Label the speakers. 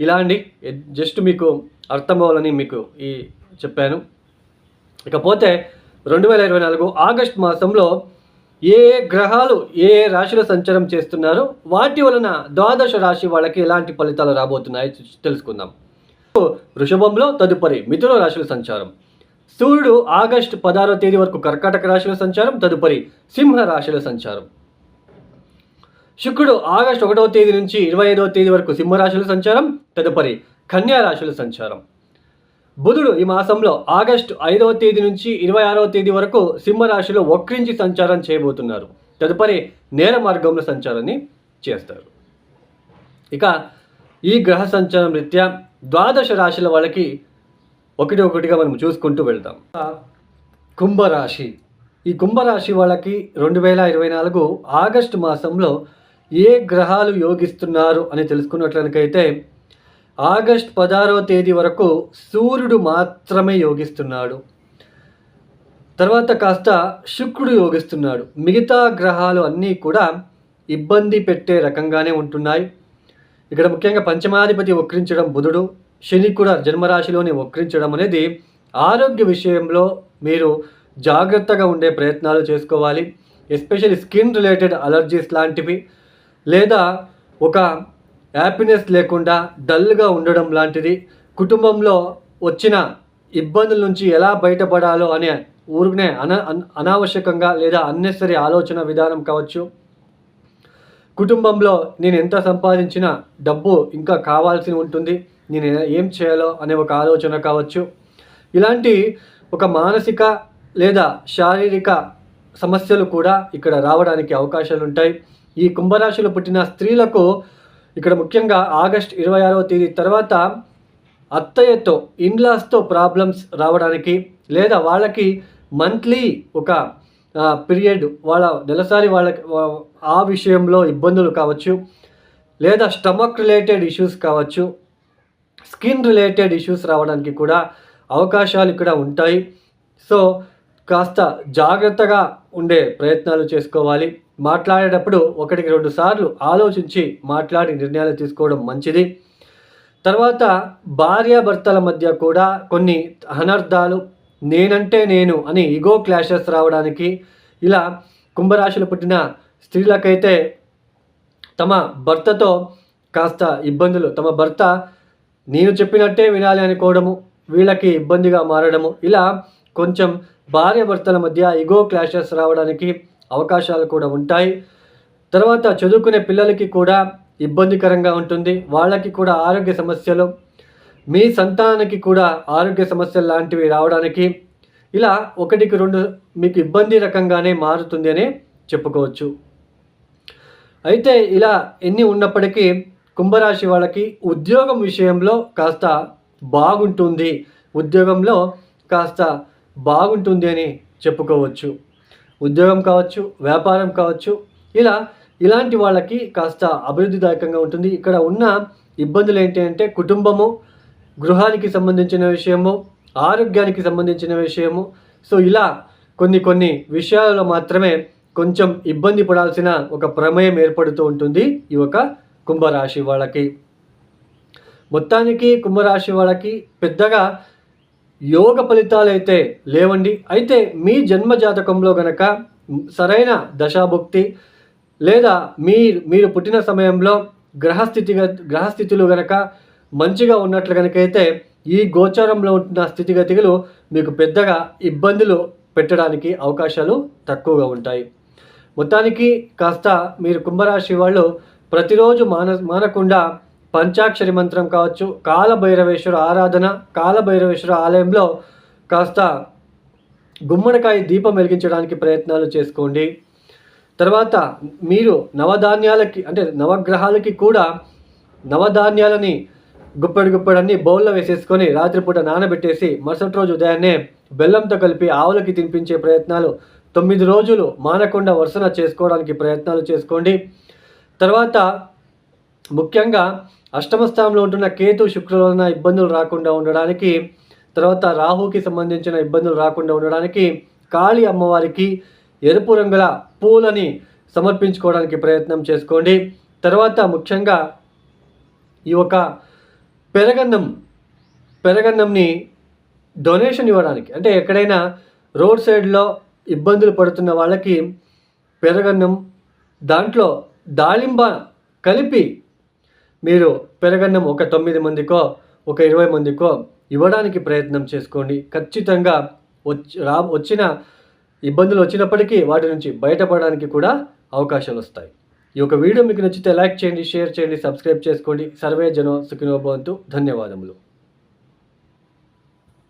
Speaker 1: ఇలా అండి. జస్ట్ మీకు అర్థం అవ్వాలని మీకు ఈ చెప్పాను. ఇకపోతే రెండు వేల ఇరవై నాలుగు ఆగస్ట్ మాసంలో ఏ గ్రహాలు ఏ ఏ సంచారం చేస్తున్నారో వాటి వలన ద్వాదశ రాశి వాళ్ళకి ఎలాంటి ఫలితాలు రాబోతున్నాయో తెలుసుకుందాం. వృషభంలో తదుపరి మిథున రాశుల సంచారం. సూర్యుడు ఆగస్టు పదహారో తేదీ వరకు కర్కాటక రాశిలో సంచారం తదుపరి సింహ రాశిలో సంచారం. శుక్రుడు ఆగస్టు ఒకటవ తేదీ నుంచి ఇరవై ఐదవ తేదీ వరకు సింహరాశుల సంచారం తదుపరి కన్యా రాశుల సంచారం. బుధుడు ఈ మాసంలో ఆగస్టు ఐదవ తేదీ నుంచి ఇరవై ఆరవ తేదీ వరకు సింహరాశిలో వక్రించి సంచారం చేయబోతున్నారు. తదుపరి నేర మార్గంలో సంచారాన్ని చేస్తారు. ఇక ఈ గ్రహ సంచారం రీత్యా ద్వాదశ రాశుల వాళ్ళకి ఒకటి ఒకటిగా మనం చూసుకుంటూ వెళ్తాం కుంభరాశి. ఈ కుంభరాశి వాళ్ళకి రెండు వేల ఇరవై నాలుగు ఆగస్టు మాసంలో ఏ గ్రహాలు యోగిస్తున్నారు అని తెలుసుకున్నట్లనకైతే ఆగస్ట్ పదహారవ తేదీ వరకు సూర్యుడు మాత్రమే యోగిస్తున్నాడు. తర్వాత కాస్త శుక్రుడు యోగిస్తున్నాడు. మిగతా గ్రహాలు అన్నీ కూడా ఇబ్బంది పెట్టే రకంగానే ఉంటున్నాయి. ఇక్కడ ముఖ్యంగా పంచమాధిపతి వక్రించడం బుధుడు శని కూడా జన్మరాశిలోని వక్రించడం అనేది ఆరోగ్య విషయంలో మీరు జాగ్రత్తగా ఉండే ప్రయత్నాలు చేసుకోవాలి. ఎస్పెషల్లీ స్కిన్ రిలేటెడ్ అలర్జీస్ లాంటివి లేదా ఒక హ్యాపీనెస్ లేకుండా డల్గా ఉండడం లాంటిది. కుటుంబంలో వచ్చిన ఇబ్బందుల నుంచి ఎలా బయటపడాలో అనే ఊరికనే అన అనావశ్యకంగా లేదా అన్నెసరీ ఆలోచన విధానం కావచ్చు. కుటుంబంలో నేను ఎంత సంపాదించినా డబ్బు ఇంకా కావాల్సి ఉంటుంది. నేను ఏం చేయాలో అనే ఒక ఆలోచన కావచ్చు. ఇలాంటి ఒక మానసిక లేదా శారీరక సమస్యలు కూడా ఇక్కడ రావడానికి అవకాశాలు ఉంటాయి ఈ కుంభరాశిలో పుట్టిన స్త్రీలకు ఇక్కడ ముఖ్యంగా ఆగస్ట్ ఇరవై ఆరవ తేదీ తర్వాత అత్తయ్యతో ఇన్లాస్తో ప్రాబ్లమ్స్ రావడానికి లేదా వాళ్ళకి మంత్లీ ఒక పీరియడ్ వాళ్ళ నెలసారి వాళ్ళకి ఆ విషయంలో ఇబ్బందులు కావచ్చు లేదా స్టమక్ రిలేటెడ్ ఇష్యూస్ కావచ్చు స్కిన్ రిలేటెడ్ ఇష్యూస్ రావడానికి కూడా అవకాశాలు ఇక్కడ ఉంటాయి. సో కాస్త జాగ్రత్తగా ఉండే ప్రయత్నాలు చేసుకోవాలి. మాట్లాడేటప్పుడు ఒకటికి రెండు సార్లు ఆలోచించి మాట్లాడి నిర్ణయాలు తీసుకోవడం మంచిది. తర్వాత భార్యాభర్తల మధ్య కూడా కొన్ని అనర్థాలు నేనంటే నేను అని ఇగో క్లాషెస్ రావడానికి ఇలా కుంభరాశులు పుట్టిన స్త్రీలకైతే తమ భర్తతో కాస్త ఇబ్బందులు తమ భర్త నేను చెప్పినట్టే వినాలి అనుకోవడము వీళ్ళకి ఇబ్బందిగా మారడము ఇలా కొంచెం భార్య భర్తల మధ్య ఇగో క్లాషెస్ రావడానికి అవకాశాలు కూడా ఉంటాయి. తర్వాత చదువుకునే పిల్లలకి కూడా ఇబ్బందికరంగా ఉంటుంది. వాళ్ళకి కూడా ఆరోగ్య సమస్యలు మీ సంతానానికి కూడా ఆరోగ్య సమస్యలు లాంటివి రావడానికి ఇలా ఒకటికి రెండు మీకు ఇబ్బంది రకంగానే మారుతుంది అని చెప్పుకోవచ్చు. అయితే ఇలా ఎన్ని ఉన్నప్పటికీ కుంభరాశి వాళ్ళకి ఉద్యోగం విషయంలో కాస్త బాగుంటుంది. ఉద్యోగంలో కాస్త బాగుంటుంది అని చెప్పుకోవచ్చు. ఉద్యోగం కావచ్చు వ్యాపారం కావచ్చు ఇలా ఇలాంటి వాళ్ళకి కాస్త అభివృద్ధిదాయకంగా ఉంటుంది. ఇక్కడ ఉన్న ఇబ్బందులు ఏంటి అంటే కుటుంబము గృహానికి సంబంధించిన విషయము ఆరోగ్యానికి సంబంధించిన విషయము. సో ఇలా కొన్ని కొన్ని విషయాలలో మాత్రమే కొంచెం ఇబ్బంది పడాల్సిన ఒక ప్రమేయం ఏర్పడుతూ ఉంటుంది ఈ ఒక కుంభరాశి వాళ్ళకి. మొత్తానికి కుంభరాశి వాళ్ళకి పెద్దగా యోగ ఫలితాలు అయితే లేవండి. అయితే మీ జన్మ జాతకంలో గనక సరైన దశాభుక్తి లేదా మీ మీరు పుట్టిన సమయంలో గ్రహస్థితి గ్రహస్థితులు గనక మంచిగా ఉన్నట్లు కనుకైతే ఈ గోచారంలో ఉంటున్న స్థితిగతులు మీకు పెద్దగా ఇబ్బందులు పెట్టడానికి అవకాశాలు తక్కువగా ఉంటాయి. మొత్తానికి కాస్త మీరు కుంభరాశి వాళ్ళు ప్రతిరోజు మాన మానకుండా పంచాక్షరి మంత్రం కావచ్చు కాలభైరవేశ్వర ఆరాధన కాలభైరవేశ్వర ఆలయంలో కాస్త గుమ్మడికాయ దీపం వెలిగించడానికి ప్రయత్నాలు చేసుకోండి. తర్వాత మీరు నవధాన్యాలకి అంటే నవగ్రహాలకి కూడా నవధాన్యాలని గుప్పెడు గుప్పెడన్ని బౌల్లో వేసేసుకొని రాత్రిపూట నానబెట్టేసి మరుసటి రోజు ఉదయాన్నే బెల్లంతో కలిపి ఆవులకి తినిపించే ప్రయత్నాలు తొమ్మిది రోజులు మానకుండా వరుసన చేసుకోవడానికి ప్రయత్నాలు చేసుకోండి. తర్వాత ముఖ్యంగా అష్టమ స్థానంలో ఉంటున్న కేతు శుక్రుల వలన ఇబ్బందులు రాకుండా ఉండడానికి తర్వాత రాహుకి సంబంధించిన ఇబ్బందులు రాకుండా ఉండడానికి కాళీ అమ్మవారికి ఎరుపు రంగుల పూలని సమర్పించుకోవడానికి ప్రయత్నం చేసుకోండి. తర్వాత ముఖ్యంగా ఈ యొక్క పెరగన్నం పెరగన్నంని డొనేషన్ ఇవ్వడానికి. అంటే ఎక్కడైనా రోడ్ సైడ్లో ఇబ్బందులు పడుతున్న వాళ్ళకి పెరగన్నం దాంట్లో దాళింబ కలిపి మీరు పెరగన్నం ఒక తొమ్మిది మందికో ఒక ఇరవై మందికో ఇవ్వడానికి ప్రయత్నం చేసుకోండి. ఖచ్చితంగా వచ్చి రా వచ్చిన ఇబ్బందులు వచ్చినప్పటికీ వాటి నుంచి బయటపడడానికి కూడా అవకాశాలు వస్తాయి. ఈ యొక్క వీడియో మీకు నచ్చితే లైక్ చేయండి షేర్ చేయండి సబ్స్క్రైబ్ చేసుకోండి. సర్వే జనో సుఖినోభవంతు ధన్యవాదములు.